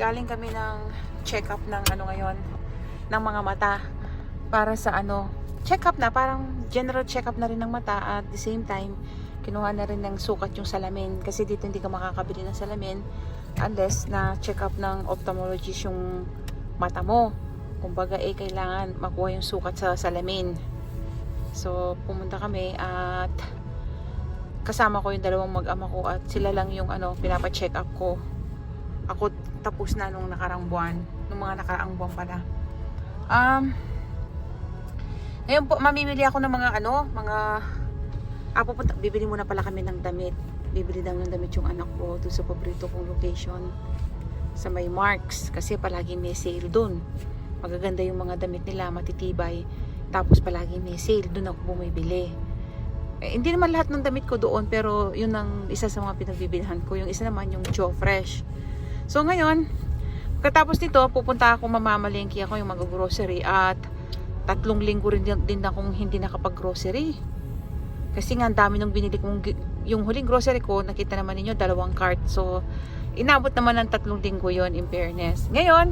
galing kami ng check-up ng ano ngayon, ng mga mata. Para sa ano, check-up na, parang general check-up na rin ng mata at the same time, kinuha na rin ng sukat yung salamin. Kasi dito hindi ka makakabili ng salamin unless na check-up ng ophthalmologist yung mata mo. Kumbaga eh, kailangan makuha yung sukat sa salamin. So, pumunta kami at kasama ko yung dalawang mag-ama ko at sila lang yung ano, pinapa-check up ko. Ako tapos na nung nakarang buwan, nung mga nakaraang buwan pala. Um, ngayon po, mamimili ako ng mga ano, mga ah, pupunta, bibili muna pala kami ng damit. Bibili daw ng damit yung anak ko doon sa paborito kong location sa may Marks kasi palagi may sale doon. Magaganda yung mga damit nila, matitibay. Tapos palagi may sale, doon ako bumibili. Eh, hindi naman lahat ng damit ko doon pero yun ang isa sa mga pinagbibilhan ko. Yung isa naman yung Joe Fresh. So ngayon, katapos nito, pupunta ako mamamalengke ako yung mag-grocery at tatlong linggo rin din, akong hindi nakapag-grocery. Kasi nga dami nung binili kong yung huling grocery ko, nakita naman ninyo dalawang cart. So inabot naman ng tatlong linggo yon in fairness. Ngayon,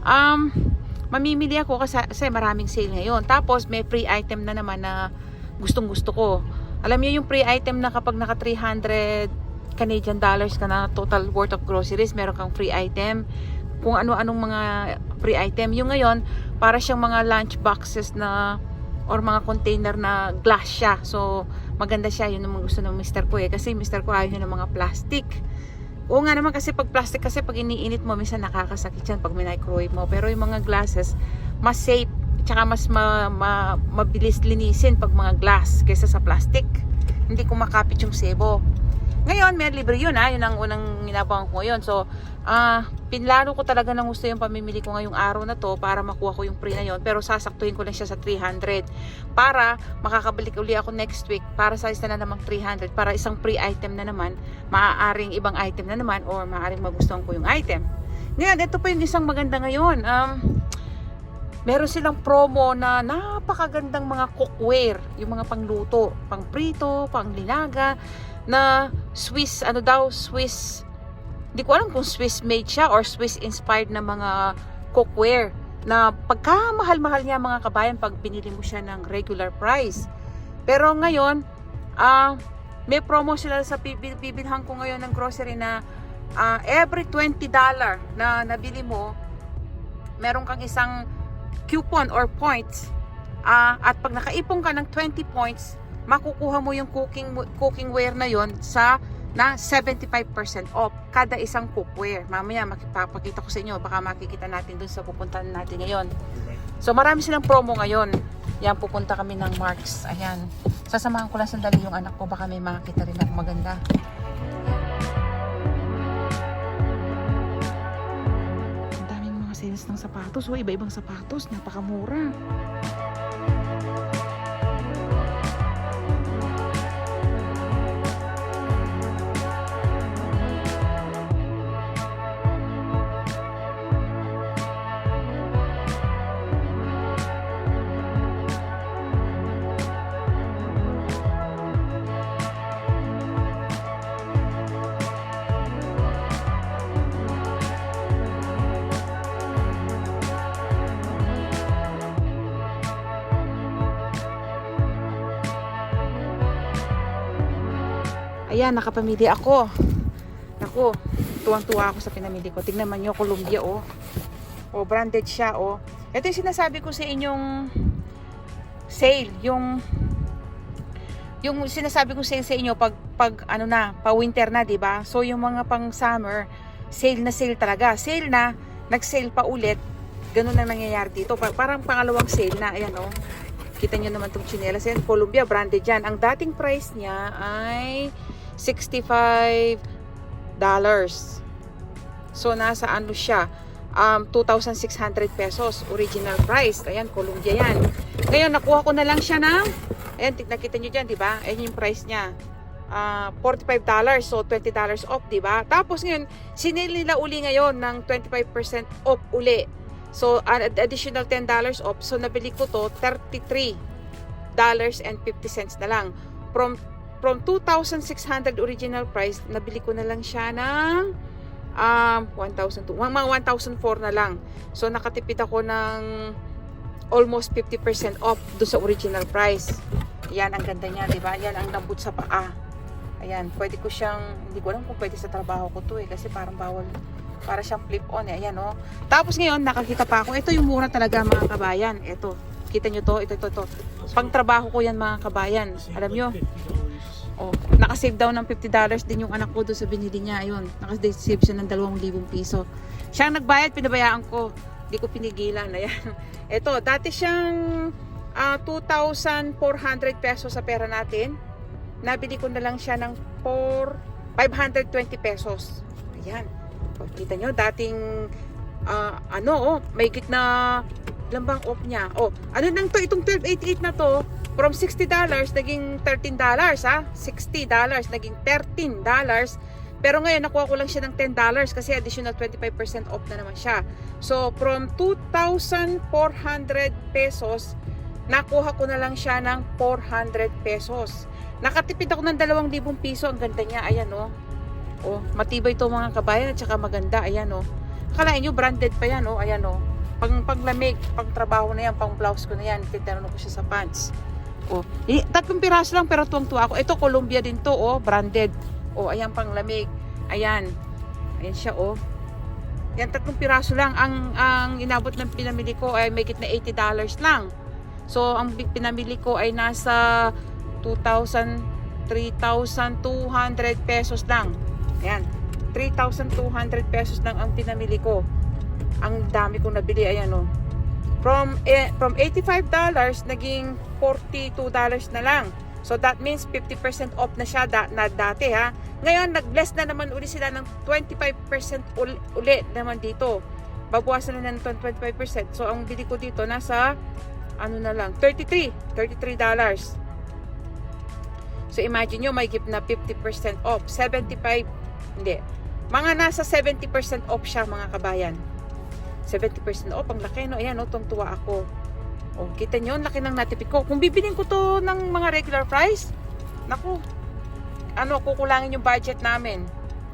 um, mamimili ako kasi, kasi maraming sale ngayon. Tapos may free item na naman na gustong gusto ko. Alam niyo yung free item na kapag naka 300 Canadian dollars ka na total worth of groceries, meron kang free item. Kung ano-anong mga free item. Yung ngayon, para siyang mga lunch boxes na or mga container na glass siya. So, maganda siya. Yun ang gusto ng mister ko eh. Kasi mister ko ayaw ng mga plastic. Oo nga naman kasi pag plastic kasi pag iniinit mo minsan nakakasakit yan pag microwave mo. Pero yung mga glasses, mas safe tsaka mas ma, ma, mabilis linisin pag mga glass kaysa sa plastic. Hindi kumakapit yung sebo. Ngayon, may libre yun ha. Yun ang unang ginagawa ko ngayon. So, ah pinlano ko talaga ng gusto yung pamimili ko ngayong araw na to para makuha ko yung free na yun. Pero sasaktuhin ko lang siya sa 300 para makakabalik uli ako next week para sa isa na namang 300 para isang free item na naman, maaaring ibang item na naman or maaaring magustuhan ko yung item. Ngayon, ito pa yung isang maganda ngayon. Um, meron silang promo na napakagandang mga cookware, yung mga pangluto, pang prito, pang linaga, na Swiss, ano daw, Swiss, hindi ko alam kung Swiss made siya or Swiss inspired na mga cookware na pagka mahal-mahal niya mga kabayan pag binili mo siya ng regular price. Pero ngayon, ah may promo sila sa bibil- bibilhan ko ngayon ng grocery na ah, every $20 na nabili mo, meron kang isang coupon or points. Ah, at pag nakaipon ka ng 20 points, makukuha mo yung cooking cookingware na yon sa na 75% off kada isang cookware. Mamaya makipapakita ko sa inyo, baka makikita natin dun sa pupuntahan natin ngayon. So marami silang promo ngayon. Yan, pupunta kami ng Marks. Ayan. Sasamahan ko lang sandali yung anak ko, baka may makita rin ako maganda. Ang daming mga sales ng sapatos. O, iba-ibang sapatos. Napakamura. Ayan, nakapamili ako. Naku, tuwang-tuwa ako sa pinamili ko. Tingnan man nyo, Columbia, oh. Oh, branded siya, oh. Ito yung sinasabi ko sa inyong sale. Yung yung sinasabi ko sale sa inyo pag pag ano na, pa winter na, 'di ba? So yung mga pang summer, sale na sale talaga. Sale na, nag-sale pa ulit. Ganun na nangyayari dito. Pa- parang pangalawang sale na. Ayan, oh. Kita nyo naman itong chinelas. Yan, Columbia, branded yan. Ang dating price niya ay $65. So, nasa ano siya? Um, 2,600 pesos. Original price. Ayan, Columbia yan. Ngayon, nakuha ko na lang siya ng, ayan, nakita nyo dyan, di ba? Ayan yung price niya. Ah, $45. So, $20 off, di ba? Tapos ngayon, sinil nila uli ngayon ng 25% off uli. So, an ad- additional $10 off. So, nabili ko to $33 and 50 cents na lang. From from 2,600 original price, nabili ko na lang siya ng um, 1,002. Mga 1,004 na lang. So, nakatipid ako ng almost 50% off do sa original price. Yan, ang ganda niya, di ba? Yan, ang lambot sa paa. Ayan, pwede ko siyang, hindi ko alam kung pwede sa trabaho ko to eh, kasi parang bawal, para siyang flip on eh, ayan oh. Tapos ngayon, nakakita pa ako, ito yung mura talaga mga kabayan, ito. Kita nyo to, ito, ito, ito. Pang trabaho ko yan mga kabayan, alam nyo. Oh, nakasave daw ng $50 din yung anak ko doon sa binili niya. Ayun, nakasave siya ng 2,000 piso. Siya ang nagbayad, pinabayaan ko. Hindi ko pinigilan. Ayan. Ito, dati siyang ah, 2,400 pesos sa pera natin. Nabili ko na lang siya ng 4, 520 pesos. Ayan. O, kita nyo, dating ah, ano, oh, may na lambang off niya. Oh, ano nang to? Itong 1288 na to, from $60 naging $13 ha. $60 naging $13. Pero ngayon nakuha ko lang siya ng $10 kasi additional 25% off na naman siya. So from 2,400 pesos, nakuha ko na lang siya ng 400 pesos. Nakatipid ako ng 2,000 piso. Ang ganda niya. Ayan oh. Oh, matibay to mga kabayan at saka maganda. Ayan oh. Kalain nyo, branded pa yan oh. Ayan oh. Pang panglamig, pang trabaho na yan, pang blouse ko na yan. Tinanong ko siya sa pants. Oh, eh, tatlong piraso lang pero tuwang-tuwa ako. Ito Columbia din to, oh, branded. Oh, ayan pang lamig. Ayan. Ayan siya, oh. Yan tatlong piraso lang ang ang inabot ng pinamili ko ay may na 80 dollars lang. So, ang pinamili ko ay nasa 2,000 3,200 pesos lang. Ayan. 3,200 pesos lang ang pinamili ko. Ang dami kong nabili. Ayan, oh. From, eh, from $85, naging $42 na lang. So that means 50% off na siya da, na dati ha. Ngayon, nag-bless na naman uli sila ng 25% uli, uli naman dito. Babawasan na ng 25%. So ang bili ko dito nasa ano na lang, 33. $33 dollars. So imagine nyo, may gift na 50% off. 75, hindi. Mga nasa 70% off siya mga kabayan. 70% off, ang laki no. Ayan no, tuwa ako. O, kita nyo, laki ng natipid ko. Kung bibilin ko to ng mga regular price, naku, ano, kukulangin yung budget namin.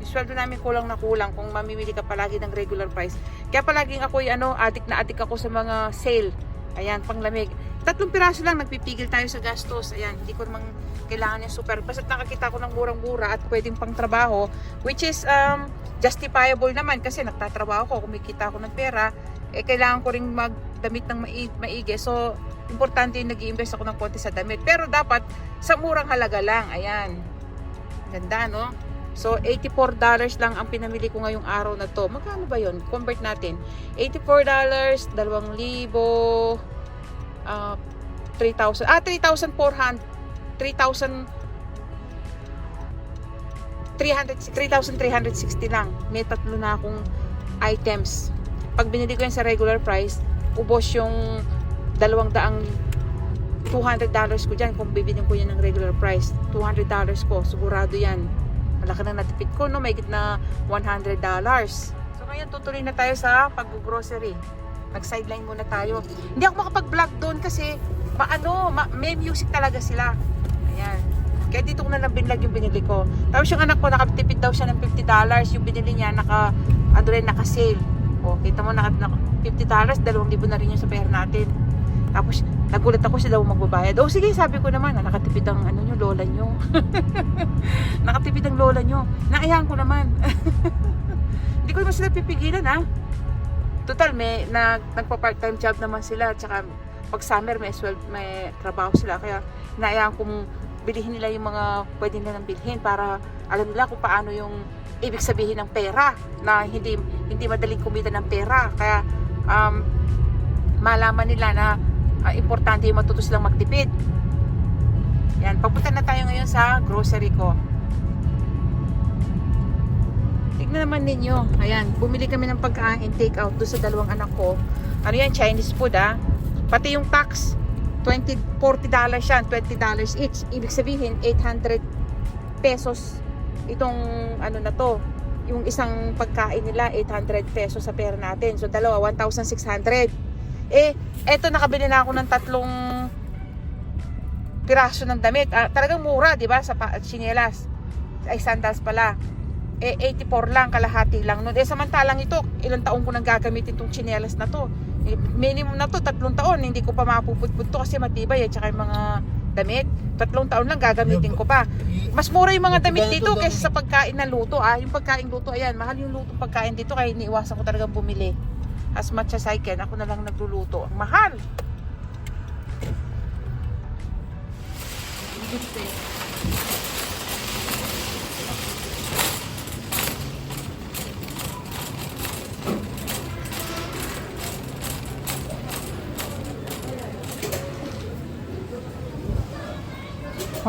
Yung sweldo namin kulang na kulang kung mamimili ka palagi ng regular price. Kaya palaging ako, ano, adik na adik ako sa mga sale. Ayan, panglamig. Tatlong piraso lang, nagpipigil tayo sa gastos. Ayan, hindi ko namang kailangan yung super. Basta nakakita ko ng murang-mura at pwedeng pang trabaho, which is um, justifiable naman kasi nagtatrabaho ko, kumikita ako ng pera, eh kailangan ko ring magdamit ng mai- maigi. So, importante yung nag invest ako ng konti sa damit. Pero dapat sa murang halaga lang. Ayan. Ganda, no? So, $84 lang ang pinamili ko ngayong araw na to. Magkano ba yon? Convert natin. $84, 2,000, uh, 3,000. Ah, 3,400. 3,000 300 3,360 lang. May tatlo na akong items. Pag binili ko yan sa regular price, ubos yung dalawang daang 200 dollars ko dyan kung bibilin ko yan ng regular price. 200 dollars ko, sigurado yan. Malaki na natipid ko, no? May na 100 dollars. So ngayon, tutuloy na tayo sa pag-grocery. Nag-sideline muna tayo. Hindi ako makapag-vlog doon kasi maano, ma, may music talaga sila. Ayan. Kaya dito ko na lang binlag yung binili ko. Tapos yung anak ko, nakatipid daw siya ng 50 dollars. Yung binili niya, naka, ano rin, naka-sale. O, kita mo, naka, naka 50 dollars, 2,000 na rin yung sa pera natin. Tapos, nagulat ako daw magbabayad. O, sige, sabi ko naman, na nakatipid ang ano nyo, lola nyo. nakatipid ang lola nyo. Naayahan ko naman. Hindi ko naman sila pipigilan, ha? Total, may nag, nagpa-part-time job naman sila. Tsaka, pag summer, may, swell, may trabaho sila. Kaya, naayahan kong bilhin nila yung mga pwede nilang bilhin para alam nila kung paano yung ibig sabihin ng pera na hindi hindi madaling kumita ng pera kaya um, malaman nila na ah, importante yung matuto silang magtipid yan papunta na tayo ngayon sa grocery ko tignan naman ninyo ayan bumili kami ng pagkain take out doon sa dalawang anak ko ano yan Chinese food ah pati yung tax 20, 40 dollars yan, 20 dollars each. Ibig sabihin, 800 pesos itong ano na to. Yung isang pagkain nila, 800 pesos sa pera natin. So, dalawa, 1,600. Eh, eto nakabili na ako ng tatlong piraso ng damit. Ah, talagang mura, di ba? Sa chinelas. Ay, sandals pala. Eh 84 lang, kalahati lang nun. Eh samantalang ito, ilang taon ko nang gagamitin tong tsinelas na to. Eh, minimum na to, tatlong taon, hindi ko pa mapuputput to kasi matibay at saka yung mga damit. Tatlong taon lang gagamitin ko pa. Mas mura yung mga damit dito kaysa sa pagkain na luto. Ah, yung pagkain luto, ayan, mahal yung lutong pagkain dito kaya iniiwasan ko talagang bumili. As much as I can, ako na lang nagluluto. Ang mahal!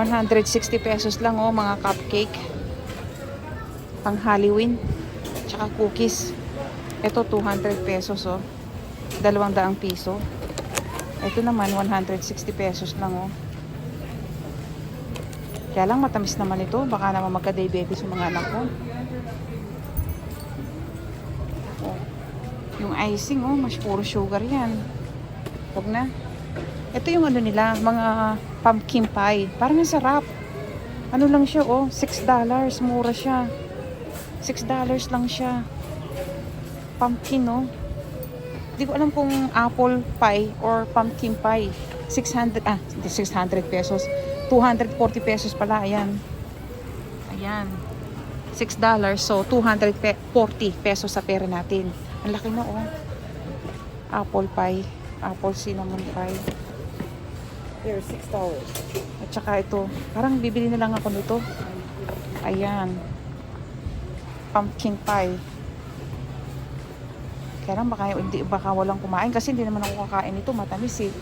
$160 pesos lang oh, mga cupcake. Pang Halloween. Tsaka cookies. Ito 200 pesos oh. Dalawang daang piso. Ito naman 160 pesos lang oh. Kaya lang matamis naman ito. Baka naman magka-diabetes yung mga anak ko. Oh. Yung icing oh, mas puro sugar yan. Huwag na. Ito yung ano nila, mga pumpkin pie. Parang ang sarap. Ano lang siya oh, $6. Mura siya. $6 lang siya. Pumpkin oh. Hindi ko alam kung apple pie or pumpkin pie. 600, ah, hindi 600 pesos. 240 pesos pala, ayan. Ayan. $6, so 240 pesos sa pera natin. Ang laki na oh. Apple pie. Apple cinnamon pie. There, $6. At saka ito, parang bibili na lang ako nito. Ayan. Pumpkin pie. Kaya lang baka, hindi, baka walang kumain kasi hindi naman ako kakain ito. Matamis eh.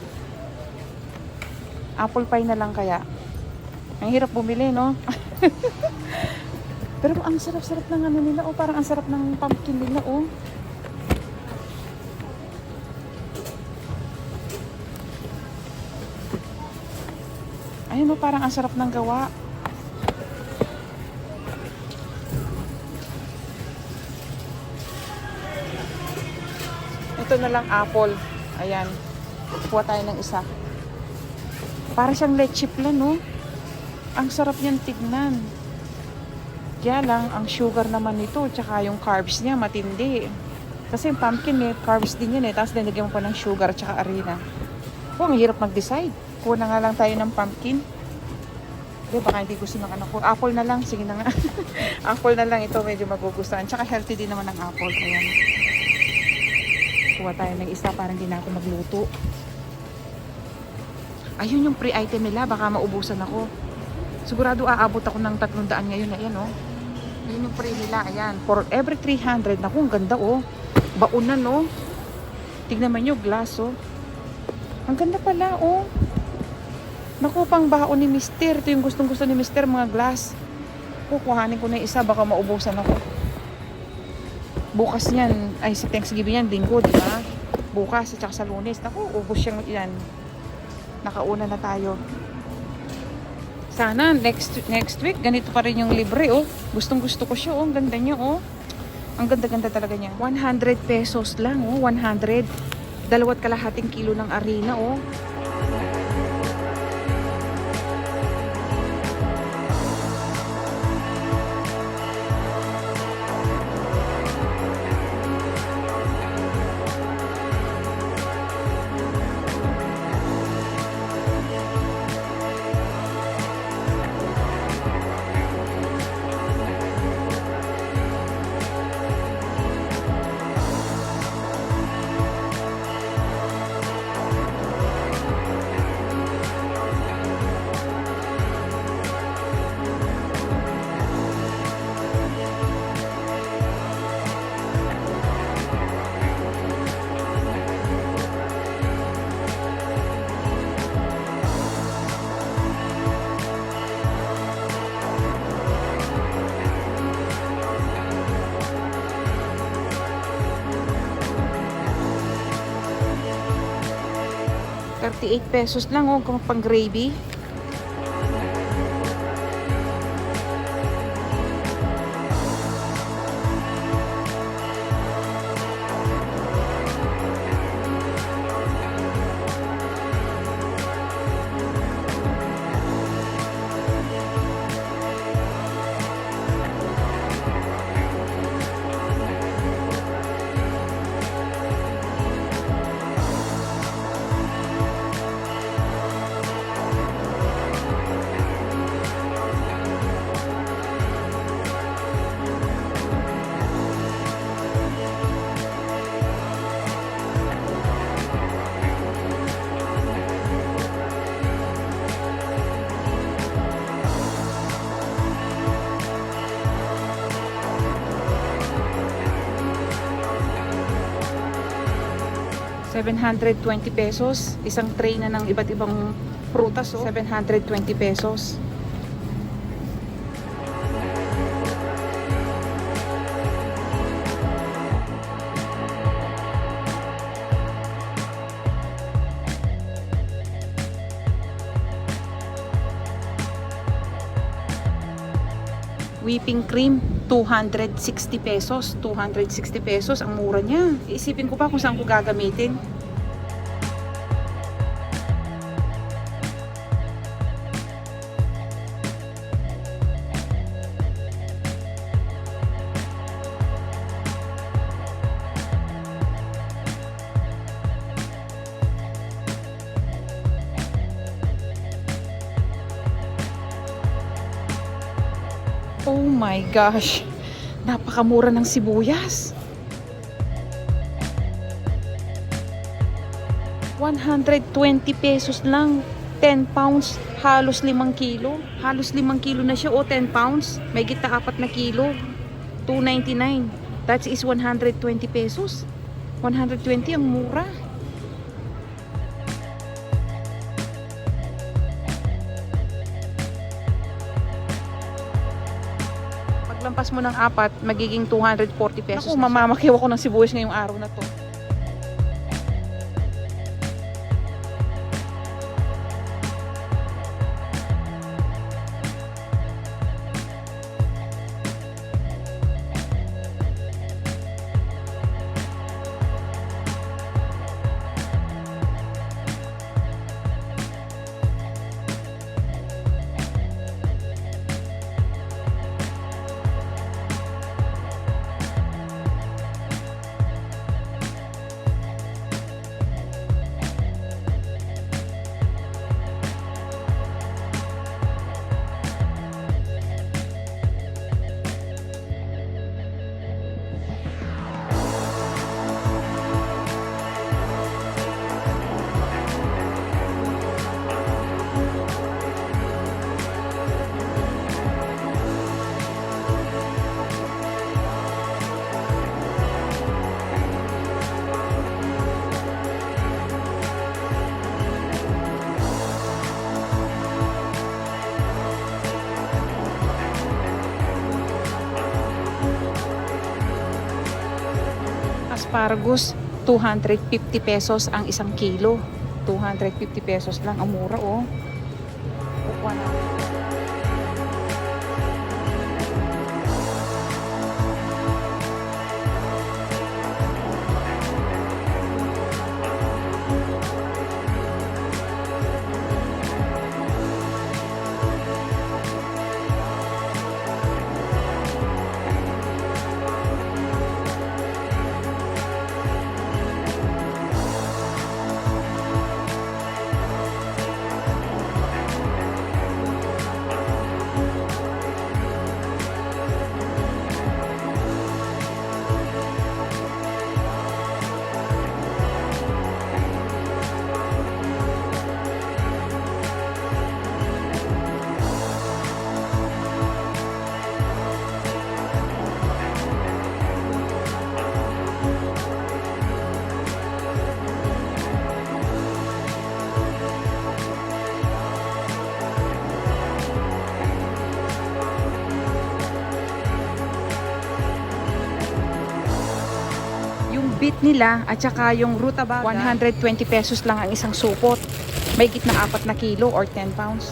Apple pie na lang kaya. Ang hirap bumili, no? Pero ang sarap-sarap ng ano nila, oh. Parang ang sarap ng pumpkin nila, oh. Ayun, oh, parang ang sarap ng gawa. Ito na lang apple. Ayan. Kuha tayo ng isa. Para siyang leche plan, no? Ang sarap niyan tignan. Kaya lang, ang sugar naman nito, tsaka yung carbs niya, matindi. Kasi yung pumpkin, eh, carbs din yun eh. Tapos dinagyan mo pa ng sugar, tsaka harina. Oh, ang hirap mag-decide. Kuha na nga lang tayo ng pumpkin. Di, baka hindi gusto ng anak ko. Apple na lang, sige na nga. apple na lang ito, medyo magugustuhan. Tsaka healthy din naman ang apple. Ayan. Kuha tayo ng isa para hindi na ako magluto. Ayun yung pre-item nila, baka maubusan ako. Sigurado aabot ako ng 300 ngayon. Ayan, oh. Ayun yung pre nila, ayan. For every 300, naku, ang ganda, oh. Baunan, oh. Tignan man nyo, glass, oh. Ang ganda pala, oh. Naku, pang baon ni Mister. Ito yung gustong gusto ni Mister, mga glass. Kukuhanin ko na isa, baka maubusan ako. Bukas niyan, ay sa Thanksgiving yan, linggo, di ba? Bukas, at saka sa lunes. Naku, ubos siyang yan. Nakauna na tayo. Sana next next week ganito pa rin yung libre oh. Gustong gusto ko siya oh. Ang ganda niya oh. Ang ganda-ganda talaga niya. 100 pesos lang oh. 100. Dalawat kalahating kilo ng arena oh. $38 pesos lang oh, pang gravy. 720 pesos. Isang tray na ng iba't ibang prutas, oh. 720 pesos. Whipping cream, 260 pesos. 260 pesos, ang mura niya. Isipin ko pa kung saan ko gagamitin. Gosh. Napakamura ng sibuyas. 120 pesos lang. 10 pounds, halos 5 kilo. Halos 5 kilo na siya o 10 pounds. May gita 4 na kilo. 299. That is 120 pesos. 120 ang mura. Mo ng apat, magiging 240 pesos. Ako, mamamakiw ako ng sibuyas ngayong araw na to. Asparagus, 250 pesos ang isang kilo. 250 pesos lang. Ang mura, oh. Kukuha na. Nila at saka yung rutabaga, 120 pesos lang ang isang supot. May gitna apat na kilo or 10 pounds.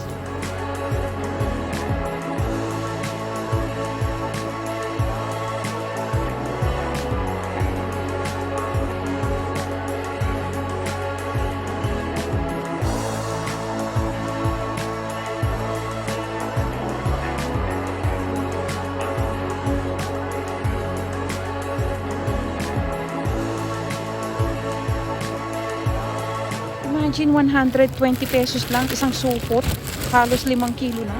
Imagine 120 pesos lang isang supot. Halos 5 kilo na.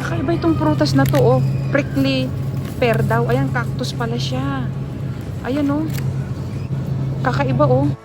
Kakaiba itong prutas na to, oh. Prickly pear daw. Ayan, cactus pala siya. Ayan, oh. Kakaiba oh.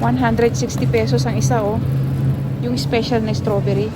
$160 pesos ang isa oh. Yung special na strawberry.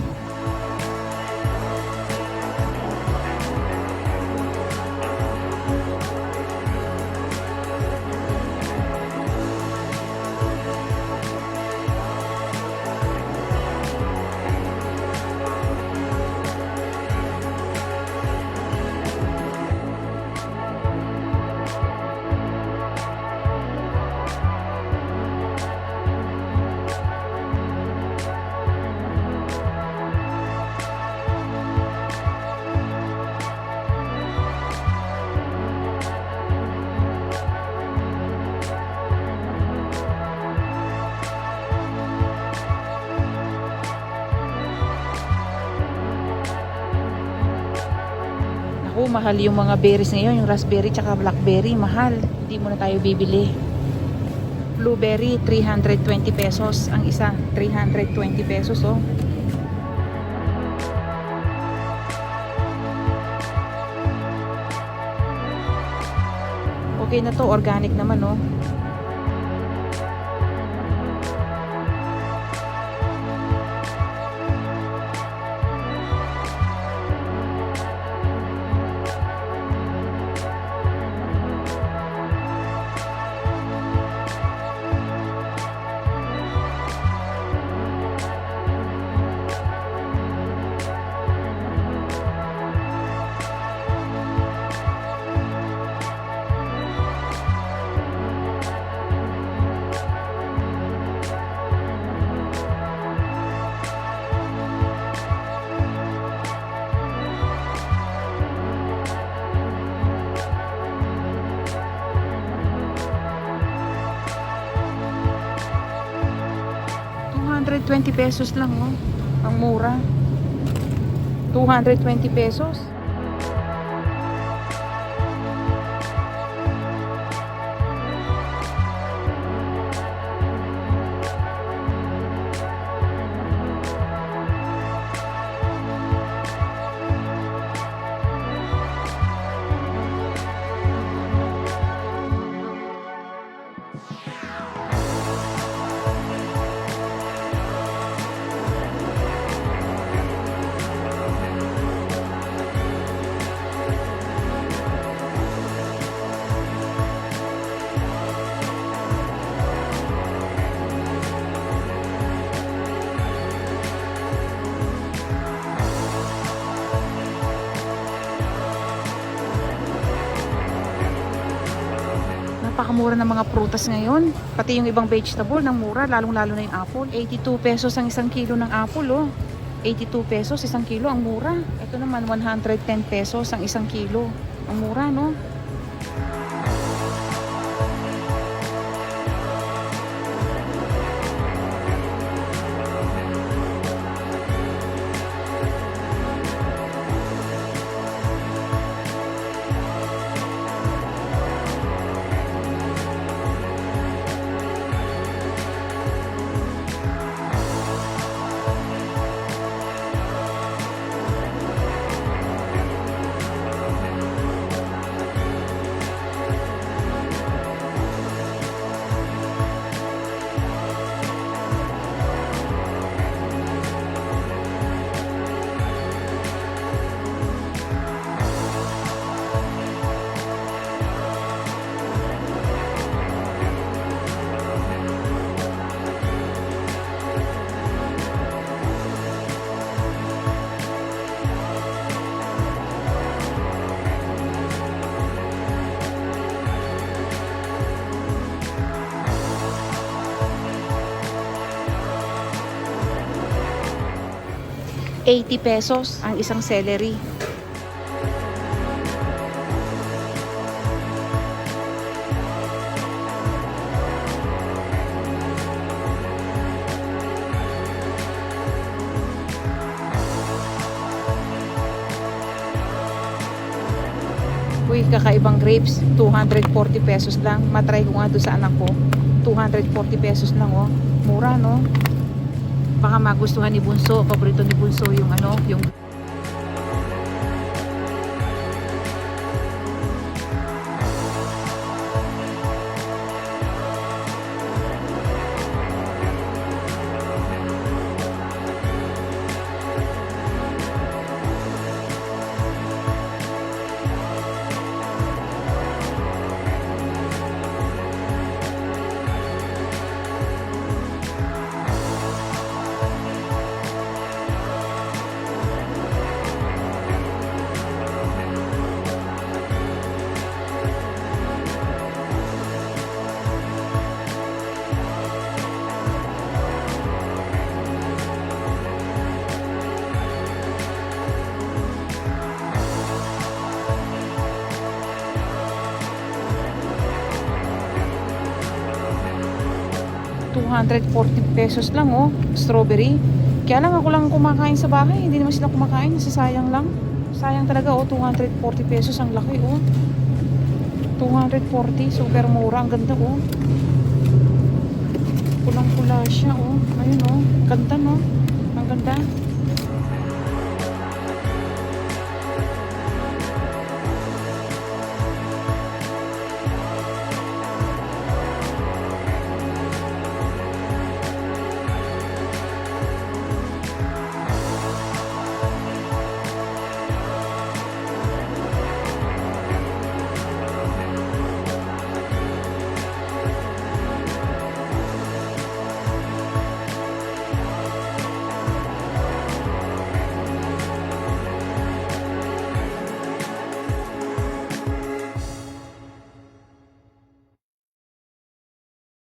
Mahal yung mga berries ngayon. Yung raspberry tsaka blackberry, mahal. Hindi mo na tayo bibili. Blueberry, 320 pesos ang isa. 320 pesos, oh. Okay na to, organic naman, oh. $220 pesos lang, oh. Ang mura. 220 pesos. Napakamura ng mga prutas ngayon. Pati yung ibang vegetable ng mura, lalong-lalo na yung apple. 82 pesos ang isang kilo ng apple, oh. 82 pesos isang kilo, ang mura. Ito naman, 110 pesos ang isang kilo. Ang mura, no? 80 pesos ang isang celery. Uy, kakaibang grapes, 240 pesos lang. Matry ko nga doon sa anak ko. 240 pesos lang, oh. Mura, no? Baka magustuhan ni Bunso. Paborito ni Bunso yung ano, yung $240 pesos lang oh, strawberry. Kaya lang ako lang kumakain sa bahay, hindi naman sila kumakain, nasasayang lang. Sayang talaga oh, 240 pesos ang laki oh. 240, super mura, ang ganda oh. Pulang-pula siya oh. Ayun oh, ganda no. Ang ganda.